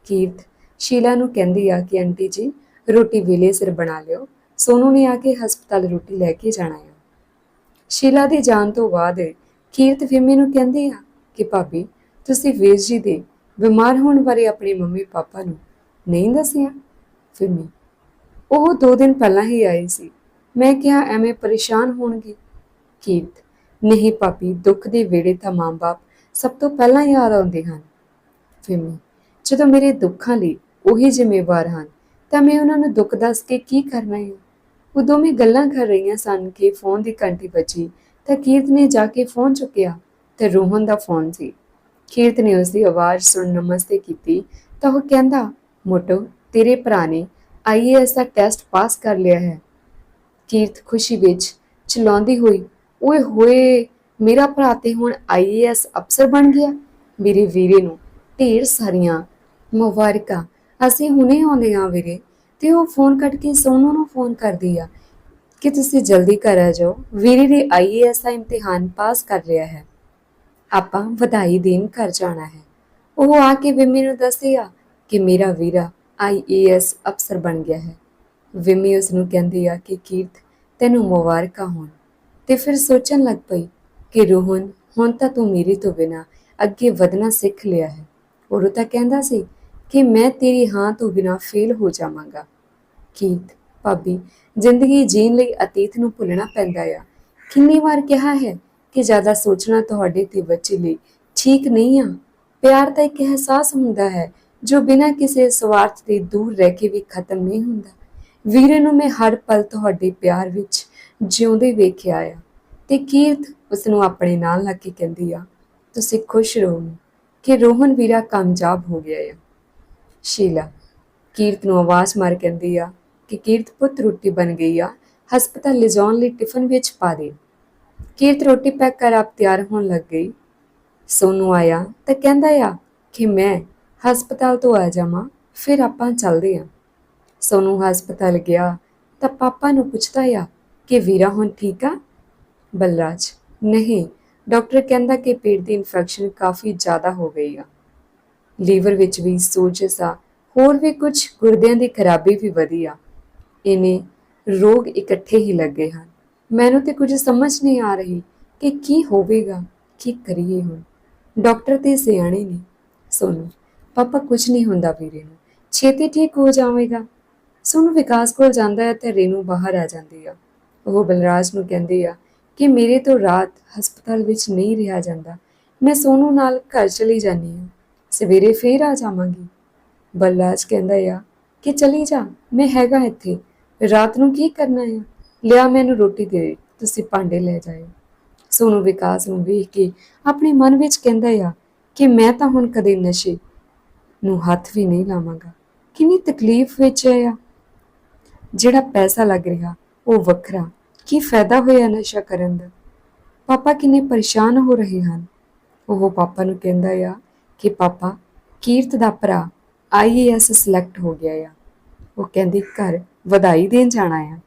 ਕੀਰਤ, ਸ਼ੀਲਾ ਨੂੰ ਕਹਿੰਦੀ ਆ ਕਿ ਆਂਟੀ ਜੀ ਰੋਟੀ ਵੇਲੇ ਸਿਰ ਬਣਾ ਲਿਓ। ਸੋਨੂ ਨੇ ਆ ਕੇ ਹਸਪਤਾਲ ਰੋਟੀ ਲੈ ਕੇ ਜਾਣਾ ਹੈ ਸ਼ੀਲਾ ਦੇ ਜਾਣ ਤੋਂ ਬਾਅਦ ਕੀਰਤ ਵਿਮੀ ਨੂੰ ਕਹਿੰਦੇ ਆ ਕਿ, ਭਾਬੀ, ਤੁਸੀਂ ਵੀਰ ਜੀ ਦੇ ਬਿਮਾਰ ਹੋਣ ਬਾਰੇ ਆਪਣੇ ਮੰਮੀ ਪਾਪਾ ਨੂੰ ਨਹੀਂ ਦੱਸਿਆ? ਵਿਮੀ ਉਹ ਦੋ ਦਿਨ ਪਹਿਲਾਂ ਹੀ ਆਏ ਸੀ। ਮੈਂ ਕਿਹਾ, ਐਵੇਂ ਪਰੇਸ਼ਾਨ ਹੋਣਗੇ? ਕੀਰਤ ਨਹੀਂ ਭਾਬੀ, ਦੁੱਖ ਦੇ ਵੇੜੇ ਤਾਂ ਮਾਂ-ਬਾਪ ਸਭ ਤੋਂ ਪਹਿਲਾਂ ਯਾਦ ਆਉਂਦੇ ਹਨ। ਵਿਮੀ ਜਦੋਂ ਮੇਰੇ ਦੁੱਖਾਂ ਲਈ ਉਹੀ ਜ਼ਿੰਮੇਵਾਰ ਹਨ ਤਾਂ ਮੈਂ ਉਹਨਾਂ ਨੂੰ ਦੁੱਖ ਦੱਸ ਕੇ ਕੀ ਕਰਨਾ ਹੈ? ਉਹ ਦੋਵੇਂ ਗੱਲਾਂ ਕਰ ਰਹੀਆਂ ਸਨ ਕਿ ਫੋਨ ਦੀ ਘੰਟੀ ਵੱਜੀ ਤਾਂ ਕੀਰਤ ਨੇ ਜਾ ਕੇ ਫੋਨ ਚੁੱਕਿਆ ਤੇ ਰੋਹਨ ਦਾ ਫੋਨ ਸੀ। ਕੀਰਤ ਨੇ ਉਸ ਦੀ ਆਵਾਜ਼ ਸੁਣ ਨਮਸਤੇ ਕੀਤੀ ਤਾਂ ਉਹ ਕਹਿੰਦਾ, ਮੋਟੋ, ਤੇਰੇ ਭਰਾ ਨੇ ਆਈਏਐਸ ਦਾ ਟੈਸਟ ਪਾਸ ਕਰ ਲਿਆ ਹੈ। ਕੀਰਤ ਖੁਸ਼ੀ ਵਿੱਚ ਚਲਾਉਂਦੀ ਹੋਈ, ਓਏ ਹੋਏ, ਮੇਰਾ ਭਰਾ ਤੇ ਹੁਣ ਆਈਏਐਸ ਅਫਸਰ ਬਣ ਗਿਆ। ਮੇਰੇ ਵੀਰੇ ਨੂੰ ਢੇਰ ਸਾਰੀਆਂ ਮੁਬਾਰਕਾਂ ਅਸੀਂ ਹੁਣੇ ਆਉਂਦੇ ਆ ਵੀਰੇ ਤੇ ਉਹ ਫੋਨ ਕੱਟ ਕੇ ਸੋਨੂ ਨੂੰ ਫੋਨ ਕਰਦੀ ਆ ਕਿ ਤੁਸੀਂ ਜਲਦੀ ਘਰ ਆ ਜਾਓ। ਵੀਰੇ ਨੇ ਆਈਏਐਸ ਦਾ ਇਮਤਿਹਾਨ ਪਾਸ ਕਰ ਰਿਹਾ ਹੈ। ਆਪਾਂ ਵਧਾਈ ਦੇਣ ਘਰ ਜਾਣਾ ਹੈ। ਉਹ ਆ ਕੇ ਵਿਮੀ ਨੂੰ ਦੱਸਦੀ ਆ ਕਿ ਮੇਰਾ ਵੀਰਾ ਆਈਏਐਸ ਅਫਸਰ ਬਣ ਗਿਆ ਹੈ। ਵਿਮੀ ਉਸ ਨੂੰ ਕਹਿੰਦੀ ਆ ਕਿ ਕੀਰਤ, ਤੈਨੂੰ ਮੁਬਾਰਕਾਂ ਹੋਣ। ਤੇ ਫਿਰ ਸੋਚਣ ਲੱਗ ਪਈ ਕਿ ਰੋਹਨ, ਹੁਣ ਤਾਂ ਤੂੰ ਮੇਰੇ ਤੋਂ ਬਿਨਾ ਅੱਗੇ ਵਧਣਾ ਸਿੱਖ ਲਿਆ ਹੈ। ਔਰ ਉਹ ਤਾਂ ਕਹਿੰਦਾ ਸੀ ਕਿ ਮੈਂ ਤੇਰੀ ਹਾਂ ਤੋਂ ਬਿਨਾ ਫੇਲ ਹੋ ਜਾਵਾਂਗਾ। ਕੀਤ ਭਾਬੀ, ਜ਼ਿੰਦਗੀ ਜੀਣ ਲਈ ਅਤੀਤ ਨੂੰ ਭੁੱਲਣਾ ਪੈਂਦਾ ਆ। ਕਿੰਨੀ ਵਾਰ ਕਿਹਾ ਹੈ ਕਿ ਜ਼ਿਆਦਾ ਸੋਚਣਾ ਤੁਹਾਡੇ ਤੇ ਬੱਚੇ ਲਈ ਠੀਕ ਨਹੀਂ ਆ। ਪਿਆਰ ਤਾਂ ਇੱਕ ਅਹਿਸਾਸ ਹੁੰਦਾ ਹੈ, ਜੋ ਬਿਨਾਂ ਕਿਸੇ ਸਵਾਰਥ ਦੇ ਦੂਰ ਰਹਿ ਕੇ ਵੀ ਖਤਮ ਨਹੀਂ ਹੁੰਦਾ। ਵੀਰੇ ਨੂੰ ਮੈਂ ਹਰ ਪਲ ਤੁਹਾਡੇ ਪਿਆਰ ਵਿੱਚ ਜਿਉਂਦੇ ਵੇਖਿਆ ਆ ਤੇ ਕੀਰਤ ਉਸ ਨੂੰ ਆਪਣੇ ਨਾਲ ਲੱਗ ਕੇ ਕਹਿੰਦੀ ਆ, ਤੁਸੀਂ ਖੁਸ਼ ਰਹੋ ਕਿ ਰੋਹਨ ਵੀਰਾ ਕਾਮਯਾਬ ਹੋ ਗਿਆ ਆ। ਸ਼ੀਲਾ, ਕੀਰਤ ਨੂੰ ਆਵਾਜ਼ ਮਾਰ ਕਹਿੰਦੀ ਆ ਕਿ ਕੀਰਤ ਪੁੱਤ ਰੋਟੀ ਬਣ ਗਈ ਆ, ਹਸਪਤਾਲ ਲਿਜਾਉਣ ਲਈ ਟਿਫਨ ਵਿੱਚ ਪਾ ਦੇ। ਕੀਰਤ ਰੋਟੀ ਪੈਕ ਕਰ ਆਪ ਤਿਆਰ ਹੋਣ ਲੱਗ ਗਈ। ਸੋਨੂ ਆਇਆ ਤਾਂ ਕਹਿੰਦਾ ਆ ਕਿ ਮੈਂ ਹਸਪਤਾਲ ਤੋਂ ਆ ਜਾਵਾਂ, ਫਿਰ ਆਪਾਂ ਚੱਲਦੇ ਆ। ਸੋਨੂ ਹਸਪਤਾਲ ਗਿਆ ਤਾਂ ਪਾਪਾ ਨੂੰ ਪੁੱਛਦਾ ਆ ਕਿ ਵੀਰਾ ਹੁਣ ਠੀਕ ਆ? ਬਲਰਾਜ, ਨਹੀਂ, ਡਾਕਟਰ ਕਹਿੰਦਾ ਕਿ ਪੇਟ ਦੀ ਇਨਫੈਕਸ਼ਨ ਕਾਫੀ ਜ਼ਿਆਦਾ ਹੋ ਗਈ ਆ। ਲੀਵਰ ਵਿੱਚ ਵੀ ਸੋਜਸ ਆ, ਹੋਰ ਵੀ ਕੁਝ ਗੁਰਦਿਆਂ ਦੀ ਖਰਾਬੀ ਵੀ ਵਧੀ ਆ। ਇਹਨੇ ਰੋਗ ਇਕੱਠੇ ਹੀ ਲੱਗੇ ਹਨ। ਮੈਨੂੰ ਤੇ ਕੁਝ ਸਮਝ ਨਹੀਂ ਆ ਰਹੀ ਕਿ ਕੀ ਹੋਵੇਗਾ, ਕੀ ਕਰੀਏ ਹੁਣ। ਡਾਕਟਰ ਤੇ ਸਿਆਣੇ ਨੇ। ਸੋਨੂੰ, ਪਾਪਾ ਕੁਝ ਨਹੀਂ ਹੁੰਦਾ ਵੀਰੇ ਨੂੰ। ਛੇਤੀ ਠੀਕ ਹੋ ਜਾਵੇਗਾ। ਸੋਨੂੰ ਵਿਕਾਸ ਕੋਲ ਜਾਂਦਾ ਹੈ ਤੇ ਰੇਨੂ ਬਾਹਰ ਆ ਜਾਂਦੀ ਆ। ਉਹ ਬਲਰਾਜ ਨੂੰ ਕਹਿੰਦੀ ਆ ਕਿ ਮੇਰੇ ਤੋਂ ਰਾਤ ਹਸਪਤਾਲ ਵਿੱਚ ਨਹੀਂ ਰਿਹਾ ਜਾਂਦਾ। ਮੈਂ ਸੋਨੂੰ ਨਾਲ ਘਰ ਚਲੀ ਜਾਂਦੀ ਹਾਂ। ਸਵੇਰੇ ਫੇਰ ਆ ਜਾਵਾਂਗੀ। ਬਲਰਾਜ ਕਹਿੰਦਾ ਆ ਕਿ ਚਲੀ ਜਾ, ਮੈਂ ਹੈਗਾ ਇੱਥੇ। ਰਾਤ ਨੂੰ ਕੀ ਕਰਨਾ ਹੈ ਲਿਆ ਮੈਨੂੰ ਰੋਟੀ ਦੇ, ਤੁਸੀਂ ਭਾਂਡੇ ਲੈ ਜਾਇਓ। ਸੋਨੂੰ ਵਿਕਾਸ ਨੂੰ ਵੇਖ ਕੇ ਆਪਣੇ ਮਨ ਵਿੱਚ ਕਹਿੰਦਾ ਆ ਕਿ ਮੈਂ ਤਾਂ ਹੁਣ ਕਦੇ ਨਸ਼ੇ ਨੂੰ ਹੱਥ ਵੀ ਨਹੀਂ ਲਾਵਾਂਗਾ। ਕਿੰਨੀ ਤਕਲੀਫ ਵਿੱਚ ਹੈ ਆ। ਜਿਹੜਾ ਪੈਸਾ ਲੱਗ ਰਿਹਾ, ਉਹ ਵੱਖਰਾ। ਕੀ ਫਾਇਦਾ ਹੋਇਆ ਨਸ਼ਾ ਕਰਨ ਦਾ? ਪਾਪਾ ਕਿੰਨੇ ਪਰੇਸ਼ਾਨ ਹੋ ਰਹੇ ਹਨ। ਉਹ ਪਾਪਾ ਨੂੰ ਕਹਿੰਦਾ ਆ ਕਿ ਪਾਪਾ, ਕੀਰਤ ਦਾ ਭਰਾ ਆਈਏਐਸ ਸਿਲੈਕਟ ਹੋ ਗਿਆ ਆ। ਉਹ ਕਹਿੰਦੀ, ਘਰ ਵਧਾਈ ਦੇਣ ਜਾਣਾ ਆ।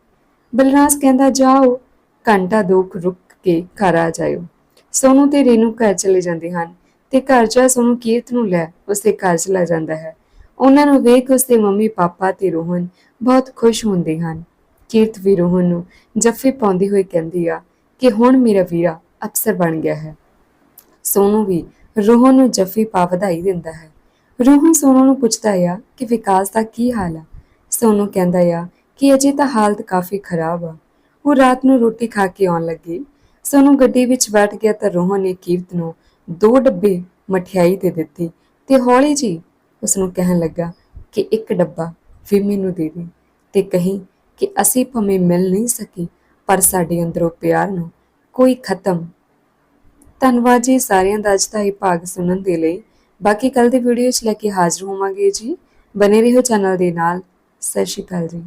ਬਲਰਾਜ ਕਹਿੰਦਾ, ਜਾਓ, ਘੰਟਾ ਦੋ ਰੁਕ ਕੇ ਘਰ ਆ ਜਾਇਓ। ਸੋਨੂੰ ਤੇ ਰੇਨੂ ਘਰ ਚਲੇ ਜਾਂਦੇ ਹਨ ਤੇ ਘਰ ਜਾ ਸੋਨੂੰ ਕੀਰਤ ਨੂੰ ਲੈ ਉਸਦੇ ਘਰ ਚਲਾ ਜਾਂਦਾ ਹੈ। ਉਹਨਾਂ ਨੂੰ ਵੇਖ ਉਸਦੇ ਮੰਮੀ, ਪਾਪਾ ਤੇ ਰੋਹਨ ਬਹੁਤ ਖੁਸ਼ ਹੁੰਦੇ ਹਨ। ਕੀਰਤ ਵੀ ਰੋਹਨ ਨੂੰ ਜੱਫੇ ਪਾਉਂਦੀ ਹੋਈ ਕਹਿੰਦੀ ਆ ਕਿ ਹੁਣ ਮੇਰਾ ਵੀਰਾ ਅਫਸਰ ਬਣ ਗਿਆ ਹੈ। ਸੋਨੂੰ ਵੀ ਰੋਹਨ ਨੂੰ ਜੱਫੀ ਪਾ ਵਧਾਈ ਦਿੰਦਾ ਹੈ। ਰੋਹਨ ਸੋਨੂੰ ਨੂੰ ਪੁੱਛਦਾ ਆ ਕਿ ਵਿਕਾਸ ਦਾ ਕੀ ਹਾਲ ਆ? ਸੋਨੂੰ ਕਹਿੰਦਾ ਆ ਕਿ ਅਜੇ ਤਾਂ ਹਾਲਤ ਕਾਫੀ ਖਰਾਬ ਆ। ਉਹ ਰਾਤ ਨੂੰ ਰੋਟੀ ਖਾ ਕੇ ਆਉਣ ਲੱਗੀ। ਸੋਨੂੰ ਗੱਡੀ ਵਿੱਚ ਬੈਠ ਗਿਆ ਤਾਂ ਰੋਹਨ ਨੇ ਕੀਰਤ ਨੂੰ ਦੋ ਡੱਬੇ ਮਠਿਆਈ ਦੇ ਦਿੱਤੀ ਤੇ ਹੌਲੀ ਜੀ ਉਸ ਨੂੰ ਕਹਿਣ ਲੱਗਾ ਕਿ ਇੱਕ ਡੱਬਾ ਵੀ ਮੈਨੂੰ ਦੇ ਦੇ ਤੇ ਕਹੀਂ ਕਿ ਅਸੀਂ ਭਵੇਂ ਮਿਲ ਨਹੀਂ ਸਕੀ, ਪਰ ਸਾਡੇ ਅੰਦਰੋਂ ਪਿਆਰ ਨੂੰ ਕੋਈ ਖਤਮ ਧੰਨਵਾਦ ਜੀ ਸਾਰਿਆਂ ਦਾ ਅੱਜ ਦਾ ਇਹ ਭਾਗ ਸੁਣਨ ਦੇ ਲਈ। ਬਾਕੀ ਕੱਲ ਦੀ ਵੀਡੀਓ 'ਚ ਲੈ ਕੇ ਹਾਜ਼ਰ ਹੋਵਾਂਗੇ ਜੀ। ਬਨੇ ਰਹੋ ਚੈਨਲ ਦੇ ਨਾਲ। ਸਤਿ ਸ਼੍ਰੀ ਅਕਾਲ ਜੀ।